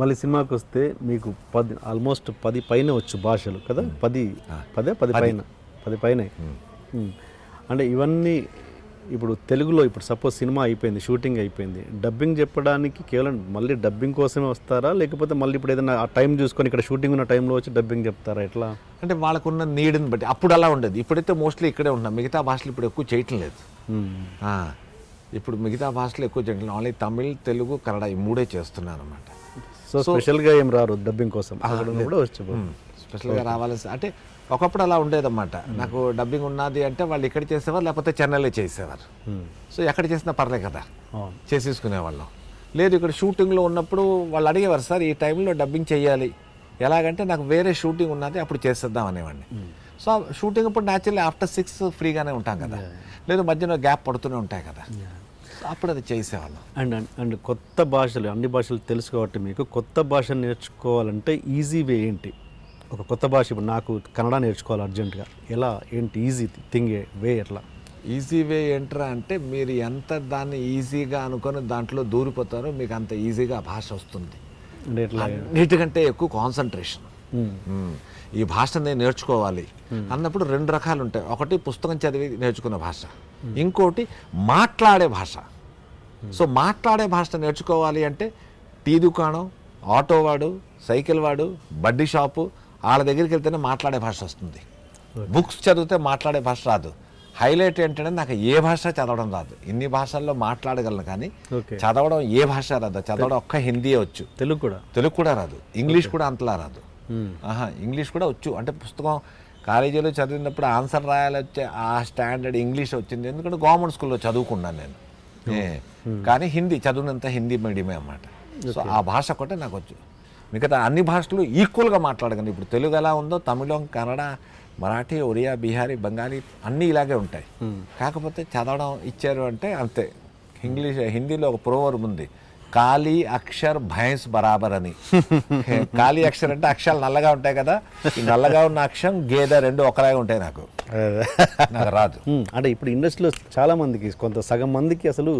మళ్ళీ సినిమాకి వస్తే మీకు పది ఆల్మోస్ట్ పది పైన వచ్చు భాషలు కదా? పది పదే పది పైన పది పైన. అంటే ఇవన్నీ ఇప్పుడు తెలుగులో ఇప్పుడు సపోజ్ సినిమా అయిపోయింది షూటింగ్ అయిపోయింది. డబ్బింగ్ చెప్పడానికి కేవలం మళ్ళీ డబ్బింగ్ కోసమే వస్తారా? లేకపోతే మళ్ళీ ఇప్పుడు ఏదైనా ఆ టైం చూసుకొని ఇక్కడ షూటింగ్ ఉన్న టైంలో వచ్చి డబ్బింగ్ చెప్తారా? ఎట్లా? అంటే వాళ్ళకున్న నీడ్ని బట్టి అప్పుడు అలా ఉండేది. ఇప్పుడైతే మోస్ట్లీ ఇక్కడే ఉంటున్నాం. మిగతా భాషలు ఇప్పుడు ఎక్కువ చేయటం లేదు. ఇప్పుడు మిగతా భాషలు ఎక్కువ చేయటం. ఓన్లీ తమిళ్ తెలుగు కన్నడ ఈ మూడే చేస్తున్నాను అనమాట సో స్పెషల్గా ఏం రారు డబ్బింగ్ కోసం. అక్కడ వచ్చి స్పెషల్గా రావాల్సి అంటే ఒకప్పుడు అలా ఉండేదన్నమాట. నాకు డబ్బింగ్ ఉన్నది అంటే వాళ్ళు ఇక్కడ చేసేవారు లేకపోతే చెన్నైలో చేసేవారు. సో ఎక్కడ చేసినా పర్లేదు కదా. అవును చేసేసుకునేవాళ్ళం. లేదు ఇక్కడ షూటింగ్లో ఉన్నప్పుడు వాళ్ళు అడిగేవారు సార్ ఈ టైంలో డబ్బింగ్ చేయాలి. ఎలాగంటే నాకు వేరే షూటింగ్ ఉన్నది అప్పుడు చేసేద్దాం అనేవాడిని. సో షూటింగ్ ఇప్పుడు న్యాచురల్లీ ఆఫ్టర్ సిక్స్ ఫ్రీగానే ఉంటాం కదా. లేదు మధ్యలో గ్యాప్ పడుతూనే ఉంటాయి కదా. అప్పుడు అది చేసేవాళ్ళం. అండ్ అండ్- అండ్ కొత్త భాషలు అన్ని భాషలు తెలుసు కాబట్టి మీకు కొత్త భాష నేర్చుకోవాలంటే ఈజీ వే ఏంటి? ఒక కొత్త భాష ఇప్పుడు నాకు కన్నడ నేర్చుకోవాలి అర్జెంటుగా. ఎలా? ఏంటి? ఈజీ థింగ్ వే ఎట్లా? ఈజీ వే ఏంట్రా అంటే మీరు ఎంత దాన్ని ఈజీగా అనుకొని దాంట్లో దూరిపోతారో మీకు అంత ఈజీగా ఆ భాష వస్తుంది. అన్నిటికంటే ఎక్కువ కాన్సన్ట్రేషన్. ఈ భాష నేను నేర్చుకోవాలి అన్నప్పుడు రెండు రకాలు ఉంటాయి ఒకటి పుస్తకం చదివి నేర్చుకున్న భాష. ఇంకోటి మాట్లాడే భాష. సో మాట్లాడే భాష నేర్చుకోవాలి అంటే టీ దుకాణం ఆటో వాడు సైకిల్ వాడు బడ్డీ షాపు వాళ్ళ దగ్గరికి వెళ్తేనే మాట్లాడే భాష వస్తుంది. బుక్స్ చదివితే మాట్లాడే భాష రాదు. హైలైట్ ఏంటంటే నాకు ఏ భాష చదవడం రాదు. ఇన్ని భాషల్లో మాట్లాడగలను కానీ చదవడం ఏ భాష రాదు. చదవడం ఒక్క హిందీ వచ్చు. తెలుగు కూడా. తెలుగు కూడా రాదు. ఇంగ్లీష్ కూడా అంతలా రాదు. ఆహా ఇంగ్లీష్ కూడా వచ్చు. అంటే పుస్తకం కాలేజీలో చదివినప్పుడు ఆన్సర్ రాయాలి వచ్చే ఆ స్టాండర్డ్ ఇంగ్లీష్ వచ్చింది. ఎందుకంటే గవర్నమెంట్ స్కూల్లో చదువుకున్నాను నేను. కానీ హిందీ చదివినంత హిందీ మీడియమే అన్నమాట. సో ఆ భాష ఒకటే నాకు వచ్చు. మిగతా అన్ని భాషలు ఈక్వల్గా మాట్లాడగలను. ఇప్పుడు తెలుగు ఎలా ఉందో తమిళం కన్నడ మరాఠీ ఒరియా బీహారీ బెంగాలీ అన్నీ ఇలాగే ఉంటాయి. కాకపోతే చదవడం ఇచ్చారు అంటే అంతే. ఇంగ్లీష్ హిందీలో ఒక ప్రోవర్బ్ ఉంది. కాళీ అక్షర్ భైన్స్ బరాబర్ అని. కాళీ అక్షర్ అంటే అక్షరాలు నల్లగా ఉంటాయి కదా? ఈ నల్లగా ఉన్న అక్షరం గేదె రెండు ఒకలాగే ఉంటాయి నాకు. నాకు రాదు. అంటే ఇప్పుడు ఇండస్ట్రీలో చాలా మందికి కొంత సగం మందికి అసలు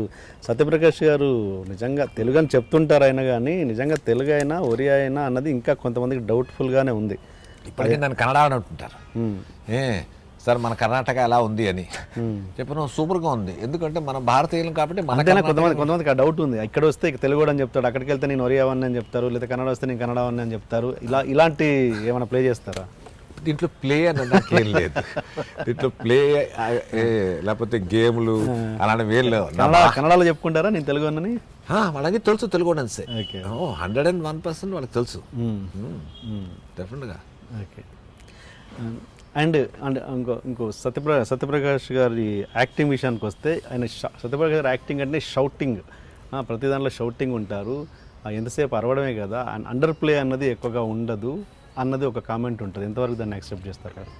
సత్యప్రకాష్ గారు నిజంగా తెలుగు అని చెప్తుంటారు అయినా కానీ నిజంగా తెలుగు అయినా ఒరియా అయినా అన్నది ఇంకా కొంతమందికి డౌట్ఫుల్గానే ఉంది. ఇప్పటికీ నన్ను కన్నడ అని అంటుంటారు. ఏ సార్ మన కర్ణాటక ఎలా ఉంది అని. చెప్పను సూపర్గా ఉంది. ఎందుకంటే మన భారతీయులం కాబట్టి మన కొంతమంది కొంతమందికి డౌట్ ఉంది. ఇక్కడ వస్తే తెలుగు అని చెప్తాడు. అక్కడికి వెళ్తే నేను ఒరియా వన్ అని చెప్తారు లేదా కన్నడ వస్తే నేను కన్నడ అని చెప్తారు. ఇలా ఇలాంటి ఏమైనా ప్లే చేస్తారా? దీంట్లో ప్లే అని నాకేం లేదు. దీంట్లో ప్లే లేకపోతే గేమ్లు అలాంటివి ఏం లేవు. కన్నడలో చెప్పుకుంటారా? నేను తెలుగు అన్నని వాళ్ళకి తెలుసు Telugu okay. Hundred and one percent వాళ్ళకి తెలుసు. డెఫినెట్గా ఓకే. అండ్ అండ్ ఇంకో ఇంకో సత్యప్ర సత్యప్రకాష్ గారి యాక్టింగ్ విషయానికి వస్తే ఆయన సత్యప్రకాష్ గారి యాక్టింగ్ అంటే షౌటింగ్. ప్రతి దాంట్లో షౌటింగ్ ఉంటారు. ఎంతసేపు అరవడమే కదా అండ్ అండర్ ప్లే అన్నది ఎక్కువగా ఉండదు అన్నది ఒక కామెంట్ ఉంటుంది. ఎంతవరకు దాన్ని యాక్సెప్ట్ చేస్తారు కదా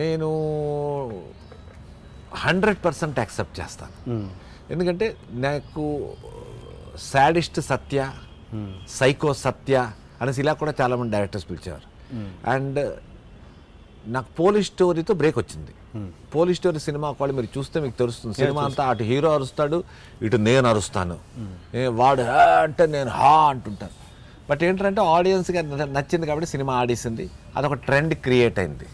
నేను హండ్రెడ్ పర్సెంట్ యాక్సెప్ట్ చేస్తాను. ఎందుకంటే నాకు సాడిస్ట్ సత్య సైకో సత్య అనేసి ఇలా కూడా చాలామంది డైరెక్టర్స్ పిలిచేవారు. అండ్ నాకు పోలీస్ స్టోరీతో బ్రేక్ వచ్చింది. పోలీస్ స్టోరీ సినిమా ఒకవేళ మీరు చూస్తే మీకు తెలుస్తుంది. సినిమా అంతా అటు హీరో అరుస్తాడు ఇటు నేను అరుస్తాను. ఏ వాడు అంటే నేను హా అంటుంటాను బట్ ఏంటంటే ఆడియన్స్గా నచ్చింది కాబట్టి సినిమా ఆడేసింది. అదొక ట్రెండ్ క్రియేట్ అయింది.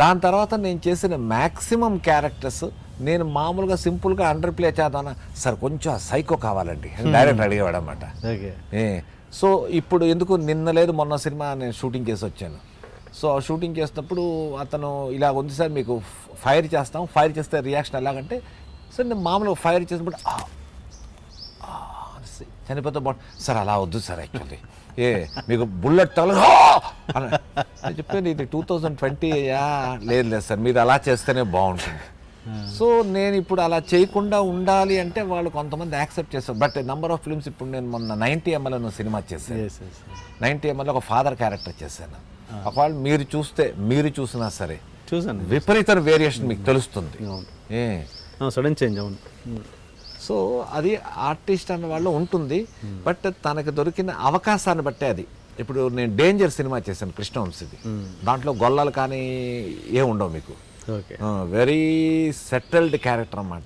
దాని తర్వాత నేను చేసిన మ్యాక్సిమం క్యారెక్టర్స్ నేను మామూలుగా సింపుల్గా అండర్ ప్లే చేద్దానా సార్ కొంచెం సైకో కావాలండి. డైరెక్ట్ అడిగేవాడు అనమాట సో ఇప్పుడు ఎందుకు నిన్న లేదు మొన్న సినిమా నేను షూటింగ్ చేసి వచ్చాను. సో ఆ షూటింగ్ చేసినప్పుడు అతను ఇలా ఉంది సార్ మీకు ఫైర్ చేస్తాం ఫైర్ చేస్తే రియాక్షన్ ఎలాగంటే సార్ నేను మామూలుగా ఫైర్ చేసినప్పుడు చనిపోతే బాగు సార్ అలా వద్దు సార్ యాక్చువల్లీ. ఏ మీకు బుల్లెట్ అని చెప్పాను ఇది టూ థౌజండ్ ట్వంటీ లేదు లేదు సార్ మీరు అలా చేస్తేనే బాగుంటుంది. సో నేను ఇప్పుడు అలా చేయకుండా ఉండాలి అంటే వాళ్ళు కొంతమంది యాక్సెప్ట్ చేస్తారు. బట్ నెంబర్ ఆఫ్ ఫిల్మ్స్ ఇప్పుడు నేను మొన్న నైంటీ ఎంఎల్ సినిమా చేశాను. నైంటీ ఎంఎల్ ఒక ఫాదర్ క్యారెక్టర్ చేశాను. ఒకవేళ మీరు చూస్తే మీరు చూసినా సరే చూసాను విపరీత వేరియేషన్ మీకు తెలుస్తుంది. ఏ? సడన్ చేంజ్ అవును. సో అది ఆర్టిస్ట్ అన్న వాళ్ళు ఉంటుంది బట్ తనకు దొరికిన అవకాశాన్ని బట్టే అది. ఇప్పుడు నేను డేంజర్ సినిమా చేశాను కృష్ణవంశీది. దాంట్లో గొల్లలు కానీ ఏ ఉండవు మీకు. ఓకే. వెరీ సెటిల్డ్ క్యారెక్టర్ అన్నమాట.